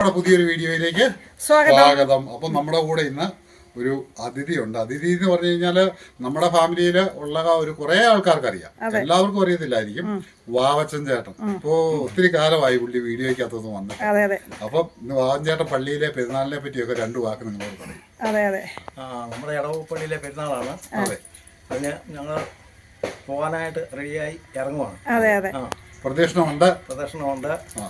നമ്മുടെ പുതിയൊരു വീഡിയോയിലേക്ക് സ്വാഗതം. അപ്പൊ നമ്മുടെ കൂടെ ഇന്ന് ഒരു അതിഥിയുണ്ട്. അതിഥി എന്ന് പറഞ്ഞു കഴിഞ്ഞാൽ നമ്മുടെ ഫാമിലിയിൽ ഉള്ള ഒരു കുറെ ആൾക്കാർക്ക് അറിയാം എല്ലാവർക്കും അറിയത്തില്ലായിരിക്കും. വാവച്ചൻ ചേട്ടൻ. ഇപ്പോ ഒത്തിരി കാലമായി പുള്ളി വീഡിയോയ്ക്കകത്തൊന്നും അതെ അപ്പം ഇന്ന് വാവൻ ചേട്ടൻ പള്ളിയിലെ പെരുന്നാളിനെ പറ്റിയൊക്കെ രണ്ടു വാക്ക് നിങ്ങളോട് പറയും. അതെ അതെ. ആ നമ്മുടെ ഇടവപ്പള്ളിയിലെ പെരുന്നാളാണ്. അതെ. അതിന് ഞങ്ങൾ പോകാനായിട്ട് റെഡിയായി ഇറങ്ങുവാണ്. പ്രദക്ഷിണമുണ്ട് അതെ. ആ. പ്രദക്ഷിണമുണ്ട്. പ്രദർശനമുണ്ട് ആ.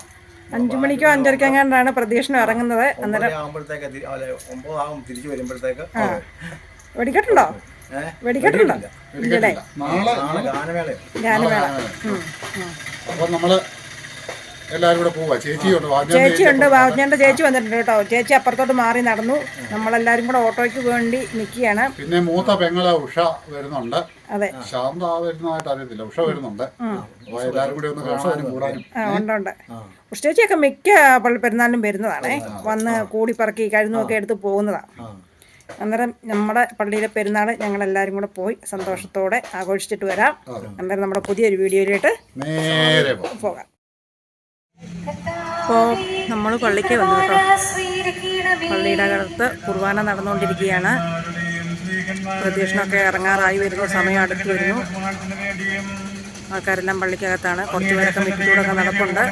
അഞ്ചു മണിക്കോ അഞ്ചരക്കോ എങ്ങാണ്ടാണ് പ്രദക്ഷിണം ഇറങ്ങുന്നത്. അന്നേരം തിരിച്ചു വരുമ്പോഴത്തേക്ക് വെടിക്കെട്ടുണ്ടോ? വെടിക്കെട്ടുണ്ടോ? ഗാനമേള. അപ്പൊ നമ്മൾ എല്ലാരും കൂടെ പോവാ. ചേച്ചിയുണ്ട് ചേച്ചിയുണ്ട് ബാബുഞ്ഞാന്റെ ചേച്ചി വന്നിട്ടുണ്ട് കേട്ടോ. ചേച്ചി അപ്പുറത്തോട്ട് മാറി നടന്നു. നമ്മളെല്ലാരും കൂടെ ഓട്ടോയ്ക്ക് വേണ്ടി നിൽക്കുകയാണ് പിന്നെ മൂത്ത പെങ്ങളെ ഉഷ വരുന്നുണ്ട്. അതെ. ശാന്ത വരുന്നതായിട്ട് അറിയത്തില്ല. ഉഷ വരുന്നുണ്ട്. അപ്പൊ കൂടി ഒന്ന് കാണാനും കൂടാനും. ഉണ്ട് ഉണ്ട്. ഉണ്ട് ഉഷ്ടേച്ചിയൊക്കെ മിക്ക പള്ളി പെരുന്നാളിനും വരുന്നതാണേ. വന്ന് കൂടി പറക്കി കഴിഞ്ഞൊക്കെ എടുത്ത് പോകുന്നതാണ് അന്നേരം നമ്മുടെ പള്ളിയിലെ പെരുന്നാൾ ഞങ്ങൾ എല്ലാവരും കൂടെ പോയി സന്തോഷത്തോടെ ആഘോഷിച്ചിട്ട് വരാം. അന്നേരം നമ്മുടെ പുതിയൊരു വീഡിയോയിലോട്ട് പോകാം. അപ്പോൾ നമ്മൾ പള്ളിക്ക് വന്നു കേട്ടോ. പള്ളിയുടെ അകത്ത് കുർബാന നടന്നുകൊണ്ടിരിക്കുകയാണ്. പ്രദക്ഷിണമൊക്കെ ഇറങ്ങാറായി വരുന്ന. സമയം അടുത്ത് വരുന്നു. ആൾക്കാരെല്ലാം പള്ളിക്കകത്താണ്. കുറച്ച് പേരൊക്കെ മിറ്റൂടൊക്കെ നടപ്പുണ്ട്.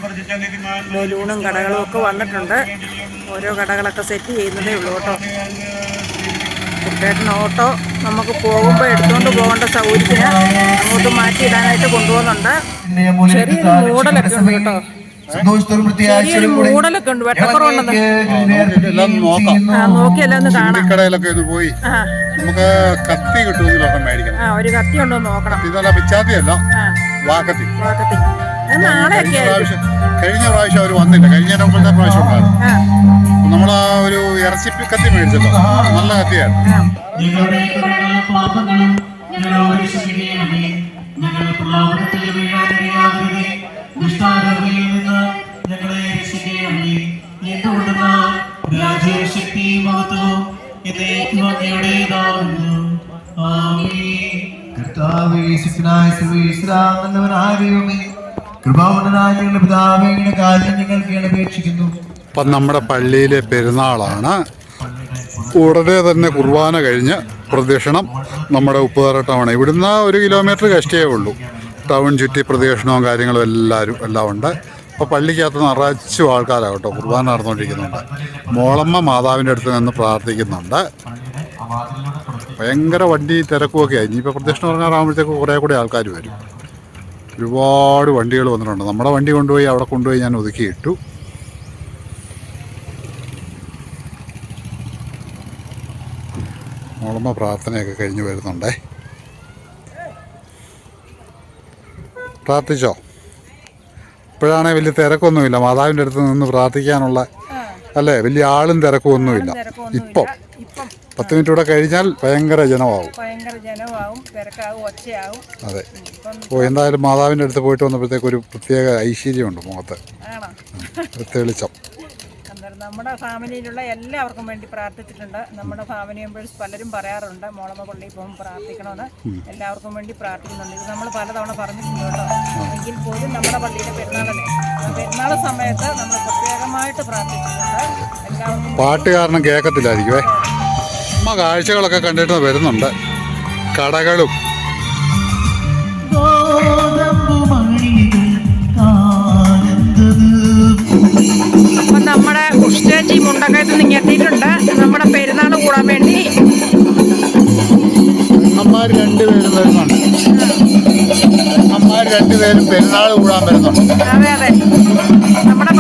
ബലൂണും കടകളും ഒക്കെ വന്നിട്ടുണ്ട്. ഓരോ കടകളൊക്കെ സെറ്റ് ചെയ്യുന്നതേ ഉള്ളൂ കേട്ടോ. കുട്ടേട്ടൻ ഓട്ടോ നമുക്ക് പോകുമ്പോൾ എടുത്തുകൊണ്ട് പോകേണ്ട സൗകര്യത്തിന് അങ്ങോട്ട് മാറ്റിയിടാനായിട്ട് കൊണ്ടുപോകുന്നുണ്ട്. ചെറിയൊരു മൂടലൊക്കെ ഉണ്ട് കേട്ടോ. മൂടലൊക്കെ ഉണ്ട്. വെട്ടക്കുറവുണ്ടെന്ന് എല്ലാം നോക്കാം. ആ നോക്കിയല്ലോ ഒന്ന് കാണാം. കടയിലൊക്കെ ഒന്ന് പോയി. നമുക്ക് കത്തി കിട്ടുമെങ്കിലൊക്കെ മേടിക്കണം ആ ഒരു കത്തി ഉണ്ടോ നോക്കണം. ഇതല്ല പിച്ചാത്തിയല്ല. വാക്കത്തി കഴിഞ്ഞ പ്രാവശ്യം അവർ വന്നില്ല. കഴിഞ്ഞ മുമ്പത്തെ പ്രാവശ്യം ഉണ്ടായിരുന്നു. നമ്മൾ ആ ഒരു ഇറച്ചി കത്തി മേടിച്ചല്ലോ. നല്ല കത്തിയാണ്. ഞങ്ങളുടെ പ്രലോഭനത്തിൽ വീഴാനിടയാകരുതേ ദുഷ്ടാരൂപിയിൽ നിന്ന് ഞങ്ങളെ രക്ഷിക്കണമേ. എന്തുകൊണ്ടെന്നാൽ രാജ്യവും ശക്തിയും മഹത്വവും എന്നേക്കും അങ്ങയുടേതാകുന്നു ആമേൻ. കർത്താവേ ശക്തനായ സർവീശ്വരാകുന്നവനായ ദൈവമേ കൃപാവണനായ ഞങ്ങളുടെ പിതാവേ ഇങ്ങനെ കാര്യം ഞങ്ങൾക്ക് അപേക്ഷിക്കുന്നു. ഇപ്പം നമ്മുടെ പള്ളിയിലെ പെരുന്നാളാണ്. ഉടനെ തന്നെ കുർബാന കഴിഞ്ഞ് പ്രദക്ഷിണം നമ്മുടെ ഉപ്പുതറട്ടമാണ് ഇവിടുന്ന് ഒരു കിലോമീറ്റർ കഷ്ടിയേ ഉള്ളൂ. ടൗൺ ചുറ്റി പ്രദക്ഷിണവും കാര്യങ്ങളും എല്ലാവരും എല്ലാം ഉണ്ട്. അപ്പോൾ പള്ളിക്കകത്ത് നിറച്ചും ആൾക്കാരാണ് കേട്ടോ. കുർബാന നടന്നുകൊണ്ടിരിക്കുന്നുണ്ട്. മോളമ്മ മാതാവിന്റെ അടുത്ത് നിന്ന് പ്രാർത്ഥിക്കുന്നുണ്ട്. ഭയങ്കര വണ്ടി തിരക്കുമൊക്കെ ഇനിയിപ്പോൾ പ്രദക്ഷിണം ഇറങ്ങാറാകുമ്പോഴത്തേക്ക് കുറേ കൂടെ ആൾക്കാർ വരും. ഒരുപാട് വണ്ടികൾ വന്നിട്ടുണ്ട്. നമ്മുടെ വണ്ടി കൊണ്ടുപോയി അവിടെ കൊണ്ടുപോയി ഞാൻ ഒതുക്കിയിട്ടു. മോളമ്മ പ്രാർത്ഥനയൊക്കെ കഴിഞ്ഞ് വരുന്നുണ്ടേ. പ്രാർത്ഥിച്ചോ? ഇപ്പോഴാണെ വലിയ തിരക്കൊന്നുമില്ല. മാതാവിന്റെ അടുത്ത് നിന്ന് പ്രാർത്ഥിക്കാനുള്ള അല്ലേ? വലിയ ആളും തിരക്കും ഒന്നുമില്ല ഇപ്പം. പത്ത് മിനിറ്റ് കൂടെ കഴിഞ്ഞാൽ ഭയങ്കര ജനമാവും. അതെ. ഓ എന്തായാലും മാതാവിന്റെ അടുത്ത് പോയിട്ട് വന്നപ്പോഴത്തേക്ക് ഒരു പ്രത്യേക ഐശ്വര്യമുണ്ട് മുഖത്ത്. തെളിച്ചം. അന്നേരം നമ്മുടെ ഫാമിലിയിലുള്ള എല്ലാവർക്കും വേണ്ടി പ്രാർത്ഥിച്ചിട്ടുണ്ട്. നമ്മുടെ ഫാമിലി മെമ്പേഴ്സ് പലരും പറയാറുണ്ട് മോളമ്മ പള്ളിയിൽ പോകും പ്രാർത്ഥിക്കണമെന്ന്. എല്ലാവർക്കും വേണ്ടി പ്രാർത്ഥിക്കുന്നുണ്ട്. ഇത് നമ്മൾ പലതവണ പറഞ്ഞിട്ടുണ്ട് കേട്ടോ. എങ്കിൽ പോലും നമ്മുടെ പള്ളിയിലെ പെരുന്നാളല്ലേ? പെരുന്നാൾ സമയത്ത് നമ്മൾ പ്രത്യേകമായിട്ട് പ്രാർത്ഥിച്ചിട്ടുണ്ട്. എല്ലാവർക്കും പാട്ട് കാരണം കേൾക്കത്തില്ലായിരിക്കുമേ അമ്മ കാഴ്ചകളൊക്കെ കണ്ടിട്ട് വരുന്നുണ്ട്. കടകളും. നമ്മുടെ ഉഷ്ടേച്ചി മുണ്ടക്കയത്ത് നിന്ന് എത്തിയിട്ടുണ്ട്. നമ്മുടെ പെരുന്നാൾ കൂടാൻ വേണ്ടി. പെങ്ങന്മാർ രണ്ടുപേരും വരുന്നുണ്ട്. പെങ്ങന്മാർ രണ്ടുപേരും പെരുന്നാൾ കൂടാൻ വരുന്നുണ്ട്. അതെ അതെ. നമ്മുടെ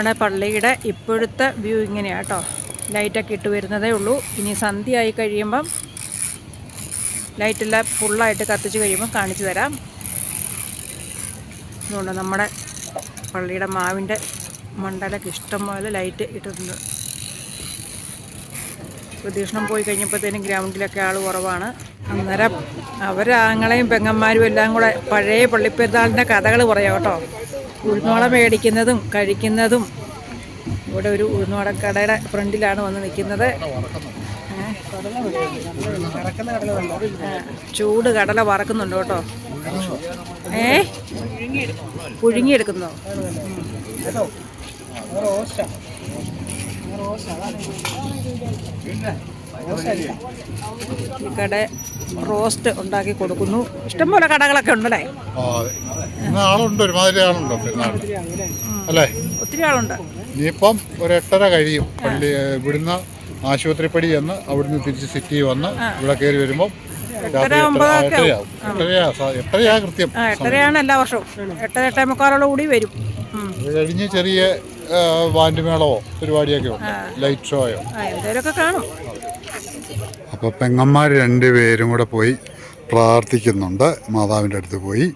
നമ്മുടെ പള്ളിയുടെ ഇപ്പോഴത്തെ വ്യൂ ഇങ്ങനെയാണ് കേട്ടോ ലൈറ്റൊക്കെ ഇട്ട് വരുന്നതേ ഉള്ളൂ. ഇനി സന്ധ്യ ആയി കഴിയുമ്പം ലൈറ്റെല്ലാം ഫുള്ളായിട്ട് കത്തിച്ച് കഴിയുമ്പോൾ കാണിച്ചു തരാം. അതുകൊണ്ട് നമ്മുടെ പള്ളിയുടെ മാവിന്റെ മണ്ടലൊക്കെ ഇഷ്ടം പോലെ ലൈറ്റ് ഇട്ടിട്ടുണ്ട്. പ്രദക്ഷിണം പോയി കഴിഞ്ഞപ്പോഴത്തേനും ഗ്രൗണ്ടിലൊക്കെ ആൾ കുറവാണ്. അന്നേരം അവരാങ്ങളെയും പെങ്ങന്മാരും എല്ലാം കൂടെ പഴയ പള്ളിപ്പെരുന്നാളിന്റെ കഥകൾ പറയാം കേട്ടോ. ഉഴുന്നോള മേടിക്കുന്നതും കഴിക്കുന്നതും ഇവിടെ ഒരു ഉഴുന്നോടക്കടയുടെ ഫ്രണ്ടിലാണ് വന്ന് നിൽക്കുന്നത്. ചൂട് കടല വറക്കുന്നുണ്ട് കേട്ടോ. ഏ? പുഴുങ്ങിയെടുക്കുന്നോ? കട റോസ്റ്റ് ഉണ്ടാക്കി കൊടുക്കുന്നു. ഇഷ്ടംപോലെ കടകളൊക്കെ ഉണ്ടല്ലേ? ആളുണ്ട് ഒരുമാതിരി ആളുണ്ടോ അല്ലേ? ഒത്തിരി ആളുണ്ട്. ഇനിയിപ്പം ഒരു എട്ടര കഴിയും. പള്ളി ഇവിടുന്ന് ആശുപത്രിപ്പടി എന്ന് അവിടുന്ന് തിരിച്ച് സിറ്റി വന്ന് ഇവിടെ കയറി വരുമ്പോൾ എട്ടരയാണ് എല്ലാ വർഷവും. എട്ടര എട്ടേ മുക്കാലോളം കൂടി വരും. അത് കഴിഞ്ഞ് ചെറിയ മേളമോ പരിപാടിയൊക്കെ ഉണ്ട് ലൈറ്റ് ഷോയോ എന്തേലൊക്കെ കാണും. അപ്പോൾ പെങ്ങന്മാർ രണ്ടുപേരും കൂടെ പോയി പ്രാർത്ഥിക്കുന്നുണ്ട്. മാതാവിന്റെ അടുത്ത് പോയി.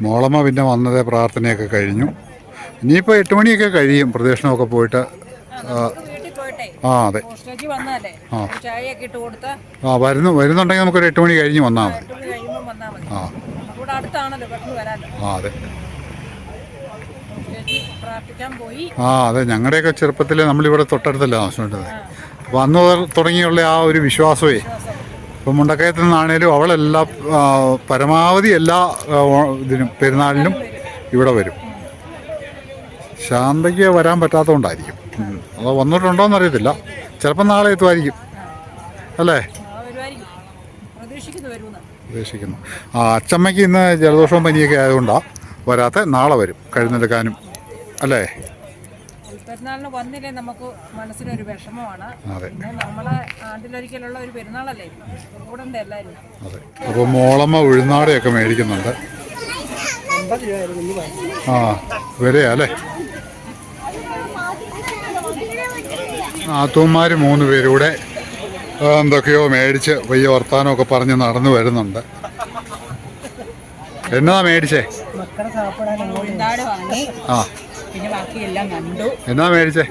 മോളമ്മ പിന്നെ വന്നതേ പ്രാർത്ഥനയൊക്കെ കഴിഞ്ഞു. ഇനിയിപ്പോൾ എട്ട് മണിയൊക്കെ കഴിയും. പ്രദക്ഷിണമൊക്കെ പോയിട്ട്. ആ, അതെ. ആ. ചായയൊക്കെ ഇട്ട് കൊടുത്ത്. ആ വരുന്നു വരുന്നുണ്ടെങ്കിൽ നമുക്കൊരു എട്ട് മണി കഴിഞ്ഞ് വന്നാൽ മതി. ആ. ആ അതെ. ആ അതെ ഞങ്ങളുടെയൊക്കെ ചെറുപ്പത്തിൽ നമ്മളിവിടെ തൊട്ടടുത്തല്ല താമസിച്ചിരുന്നത് അപ്പോൾ അന്ന് തുടങ്ങിയുള്ള ആ ഒരു വിശ്വാസമേ ഇപ്പം മുണ്ടക്കയത്തിൽ നിന്നാണേലും അവളെല്ലാ പരമാവധി എല്ലാ ഇതിനും പെരുന്നാളിനും ഇവിടെ വരും. ശാന്തയ്ക്ക് വരാൻ പറ്റാത്തതുകൊണ്ടായിരിക്കും. അത് വന്നിട്ടുണ്ടോ എന്നറിയത്തില്ല ചിലപ്പോൾ നാളെ എത്തുമായിരിക്കും. അല്ലേ? പ്രതീക്ഷിക്കുന്നു. ആ അച്ചമ്മയ്ക്ക് ഇന്ന് ജലദോഷവും പനിയൊക്കെ ആയതുകൊണ്ടാണ് വരാത്ത. നാളെ വരും. കഴിഞ്ഞെടുക്കാനും അല്ലേ? പെരുന്നാളിന് വന്നില്ലേ നമുക്ക് മനസ്സിനൊരു വിഷമമാണ്. പിന്നെ നമ്മളെ ഒരു പെരുന്നാളല്ലേ? എല്ലാവരും അതെ. അപ്പോൾ മോളമ്മ ഉഴുന്നാടയൊക്കെ മേടിക്കുന്നുണ്ട്. ആ വരെയാ അല്ലേ? നാത്തൂന്മാർ മൂന്ന് പേരൂടെ എന്തൊക്കെയോ മേടിച്ച് വയ്യ വർത്താനമൊക്കെ പറഞ്ഞ് നടന്നു വരുന്നുണ്ട്. എന്നതാ മേടിച്ചേ? ആ. എന്നാ മേടിച്ചേ?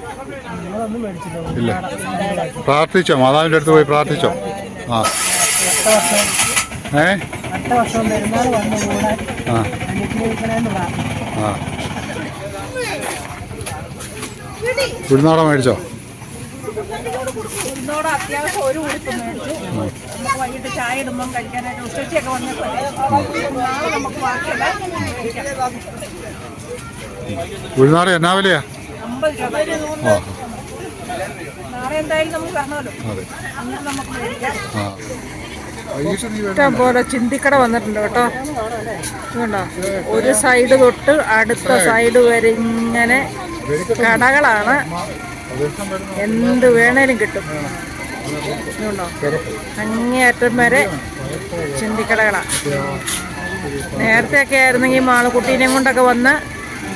ഇല്ല. പ്രാർത്ഥിച്ചോ? മാതാവിന്റെ അടുത്ത് പോയി പ്രാർത്ഥിച്ചോ? ആ. ഏ? ആ. മേടിച്ചോ? ചായ ഇടുമ്പം കഴിക്കാനായിട്ട് ഉച്ചയ്ക്കൊക്കെ വന്നിട്ട് നമുക്ക് ബാക്കിയെല്ലാം ഉൾനാട് എന്നാ വിലയാ? ഇഷ്ടംപോലെ ആ. ഇഷ്ടം പോലെ ചിന്തിക്കട വന്നിട്ടുണ്ട് കേട്ടോ. ഇതുണ്ടോ? ഒരു സൈഡ് തൊട്ട് അടുത്ത സൈഡ് വരെ ഇങ്ങനെ കടകളാണ്. എന്ത് വേണേലും കിട്ടും. ഇതുണ്ടോ? അങ്ങേയറ്റം വരെ ചിന്തിക്കടകളാണ് നേരത്തെ ഒക്കെ ആയിരുന്നെങ്കിൽ മാളക്കുട്ടീനെയും കൊണ്ടൊക്കെ വന്ന്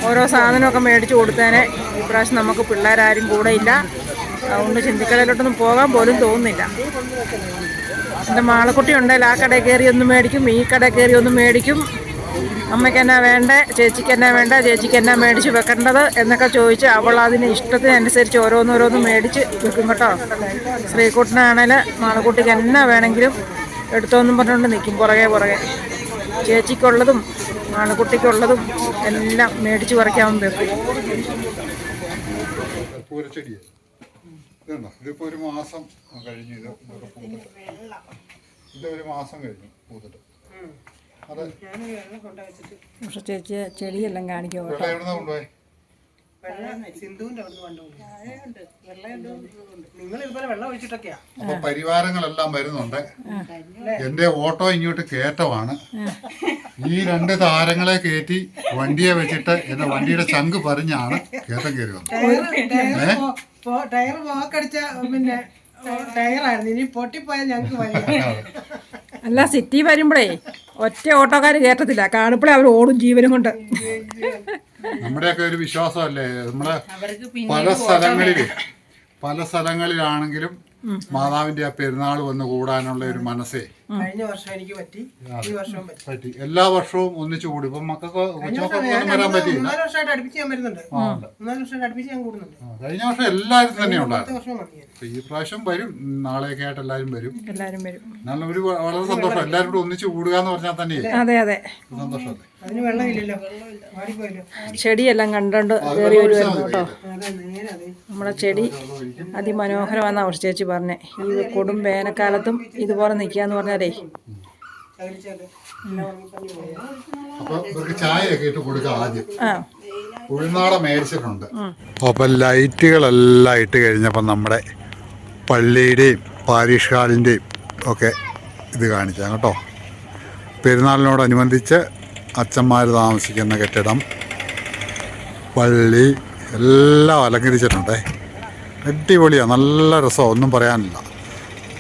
ഓരോ സാധനമൊക്കെ മേടിച്ചു കൊടുത്തേനെ. ഇപ്രാവശ്യം നമുക്ക് പിള്ളേരാരും കൂടെ ഇല്ല. അതുകൊണ്ട് ചിന്തിക്കടയിലോട്ടൊന്നും പോകാൻ പോലും തോന്നുന്നില്ല. എന്റെ മാളക്കുട്ടി ഉണ്ടെങ്കിൽ ആ കടയിൽ കയറി ഒന്ന് മേടിക്കും ഈ കടയിൽ കയറി ഒന്ന് മേടിക്കും. അമ്മയ്ക്ക് എന്നാ വേണ്ട? ചേച്ചിക്ക് എന്നാ വേണ്ട? ചേച്ചിക്ക് എന്നാ മേടിച്ച് വെക്കേണ്ടത് എന്നൊക്കെ ചോദിച്ച് അവൾ അതിന് ഇഷ്ടത്തിനനുസരിച്ച് ഓരോന്നോരോന്ന് മേടിച്ച് വെക്കും കേട്ടോ. ശ്രീകുട്ടനാണേൽ മാളക്കുട്ടിക്ക് എന്നാ വേണമെങ്കിലും എടുത്തോന്നും പറഞ്ഞുകൊണ്ട് നിൽക്കും പുറകെ പുറകെ. ചേച്ചിക്കുള്ളതും മാളക്കുട്ടിക്കുള്ളതും എല്ലാം മേടിച്ചു പറിക്കാൻ വെക്കും ഇതിപ്പോ ഒരു മാസം കഴിഞ്ഞു ഇത് ഇത് ഒരു മാസം കഴിഞ്ഞു പൂത്തിട്ട്. അതെ. പക്ഷെ ചേച്ചി ചെടിയെല്ലാം കാണിക്കാൻ കൊണ്ടുപോയി? അപ്പൊ പരിവാരങ്ങളെല്ലാം വരുന്നുണ്ട്. എന്റെ ഓട്ടോ ഇങ്ങോട്ട് കയറ്റമാണ്. ഈ രണ്ട് താരങ്ങളെ കയറ്റി വണ്ടിയെ വെച്ചിട്ട് എന്റെ വണ്ടിയുടെ ചങ്ക് പറഞ്ഞാണ് കേട്ടം കയറി വന്നത്. ഏ? ടയർ പോക്കടിച്ച പിന്നെ ടയറായിരുന്നു. ഇനി പൊട്ടിപ്പോയാൽ ഞങ്ങൾക്ക് വയ്യ. അല്ല സിറ്റി വരുമ്പോഴേ ഒറ്റ ഓട്ടോക്കാർ കയറ്റത്തില്ല കാണുമ്പോഴേ അവർ ഓടും ജീവനും കൊണ്ട്. നമ്മുടെയൊക്കെ ഒരു വിശ്വാസമല്ലേ? നമ്മൾ പല സ്ഥലങ്ങളിൽ പല സ്ഥലങ്ങളിലാണെങ്കിലും മാതാവിന്റെ ആ പെരുന്നാൾ വന്ന് കൂടാനുള്ള ഒരു മനസ്സേ. കഴിഞ്ഞ വർഷം എനിക്ക് പറ്റി. ഈ വർഷവും പറ്റി. പറ്റി. എല്ലാ വർഷവും ഒന്നിച്ചു കൂടി. ഇപ്പൊ മക്കൾക്ക് കൊച്ചുമക്കൾക്ക് ഒന്നും വരാൻ പറ്റിയില്ല. മൂന്നാൽ വർഷമായിട്ട് അടുപ്പിച്ച് ഞാൻ വരുന്നുണ്ട്. മൂന്നാൽ വർഷമായിട്ട് അടുപ്പിച്ച് ഞാൻ കൂടുന്നുണ്ട്. കഴിഞ്ഞ വർഷം എല്ലാവരും തന്നെ ഉണ്ടായിരുന്നു. ഈ പ്രാവശ്യം വരും. നാളെയൊക്കെ ആയിട്ട് എല്ലാവരും വരും. എല്ലാവരും വരും. നല്ല ഒരു വളരെ സന്തോഷം. എല്ലാവരും കൂടെ ഒന്നിച്ചു കൂടുക എന്ന് പറഞ്ഞാൽ തന്നെ അതെ അതെ. സന്തോഷമല്ലേ? അതിന് വെള്ളമില്ലല്ലോ. വാടിപ്പോയല്ലോ ചെടിയെല്ലാം കണ്ടോണ്ട് കയറി വരുമായിരുന്നു കേട്ടോ അതെ നേരെ അതെ. നമ്മുടെ ചെടി അതിമനോഹരമാണെന്നാണ് അവർ ചേച്ചി പറഞ്ഞേ. ഈ കൊടും വേനൽക്കാലത്തും ഇതുപോലെ നിൽക്കാന്ന് പറഞ്ഞാലേ. ചായയൊക്കെ ഇട്ട് കൊടുക്കാം ആദ്യം. ആ. ഉൾനാട മേടിച്ചിട്ടുണ്ട്. അപ്പൊ ലൈറ്റുകളെല്ലാം ഇട്ട് കഴിഞ്ഞപ്പോൾ നമ്മുടെ പള്ളിയുടെയും പാരീഷ് ഹാളിന്റെയും ഒക്കെ ഇത് കാണിച്ചാൽ കേട്ടോ. പെരുന്നാളിനോടനുബന്ധിച്ച് അച്ഛന്മാർ താമസിക്കുന്ന കെട്ടിടം. പള്ളി എല്ലാം അലങ്കരിച്ചിട്ടുണ്ടേ. അടിപൊളിയാണ് നല്ല രസമാണ് ഒന്നും പറയാനില്ല.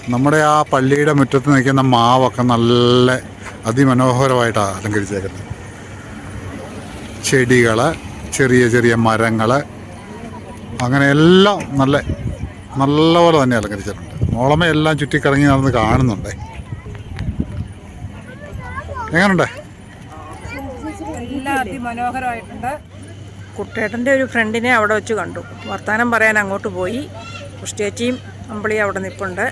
നമ്മുടെ ആ പള്ളിയുടെ മുറ്റത്ത് നിൽക്കുന്ന മാവൊക്കെ നല്ല അതിമനോഹരമായിട്ടാണ് അലങ്കരിച്ചേക്കുന്നത്. ചെടികൾ ചെറിയ ചെറിയ മരങ്ങൾ അങ്ങനെ എല്ലാം നല്ല നല്ലപോലെ തന്നെ അലങ്കരിച്ചിട്ടുണ്ട്. മോളമ എല്ലാം ചുറ്റിക്കറങ്ങി നടന്ന് കാണുന്നുണ്ടേ. എങ്ങനുണ്ട്? എല്ലാം അതിമനോഹരമായിട്ടുണ്ട്. കുട്ടേട്ടന്റെ ഒരു ഫ്രണ്ടിനെ അവിടെ വെച്ച് കണ്ടു. വർത്തമാനം പറയാൻ അങ്ങോട്ട് പോയി. കുഷ്ടിയേച്ചിയും അമ്പിളി അവിടെ നിൽപ്പുണ്ട്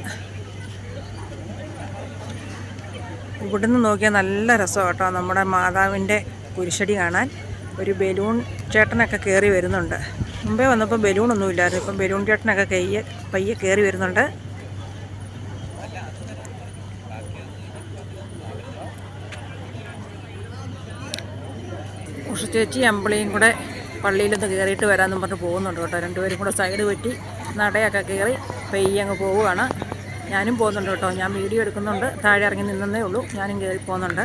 ഇവിടുന്ന് നോക്കിയാൽ നല്ല രസമാണ് കേട്ടോ. നമ്മുടെ മാതാവിന്റെ കുരിശടി കാണാൻ. ഒരു ബലൂൺ ചേട്ടനൊക്കെ കയറി വരുന്നുണ്ട്. മുമ്പേ വന്നപ്പോൾ ബലൂണൊന്നുമില്ലായിരുന്നു. ഇപ്പം ബലൂൺ ചേട്ടനൊക്കെ കയ്യെ പയ്യെ കയറി വരുന്നുണ്ട്. ഉഷ ചേച്ചി അമ്പിളിയും കൂടെ പള്ളിയിലൊന്ന് കയറിയിട്ട് വരാമെന്നും പറഞ്ഞ് പോകുന്നുണ്ട് കേട്ടോ. രണ്ടുപേരും കൂടെ സൈഡ് പറ്റി നടയൊക്കെ കയറി പെയ്യ് അങ്ങ് പോവുകയാണ്. ഞാനും പോകുന്നുണ്ട് കേട്ടോ. ഞാൻ വീഡിയോ എടുക്കുന്നുണ്ട്. താഴെ ഇറങ്ങി നിന്നേ ഉള്ളൂ. ഞാനും കയറി പോകുന്നുണ്ട്.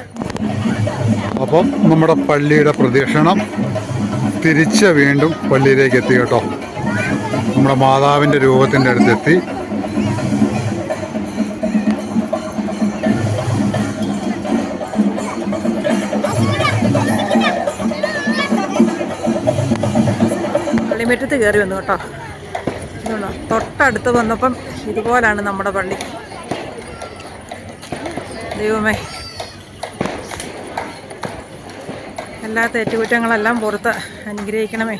അപ്പം നമ്മുടെ പള്ളിയുടെ പ്രദക്ഷിണം തിരിച്ച് വീണ്ടും പള്ളിയിലേക്ക് എത്തി കേട്ടോ. നമ്മുടെ മാതാവിന്റെ രൂപത്തിന്റെ അടുത്തെത്തി. പള്ളിമുറ്റത്ത് കയറി വന്നു കേട്ടോ. ഇതുണ്ടോ? തൊട്ടടുത്ത് വന്നപ്പം ഇതുപോലാണ് നമ്മുടെ പള്ളി. ദൈവമേ. എല്ലാ തെറ്റുകുറ്റങ്ങളെല്ലാം പുറത്ത് അനുഗ്രഹിക്കണമേ.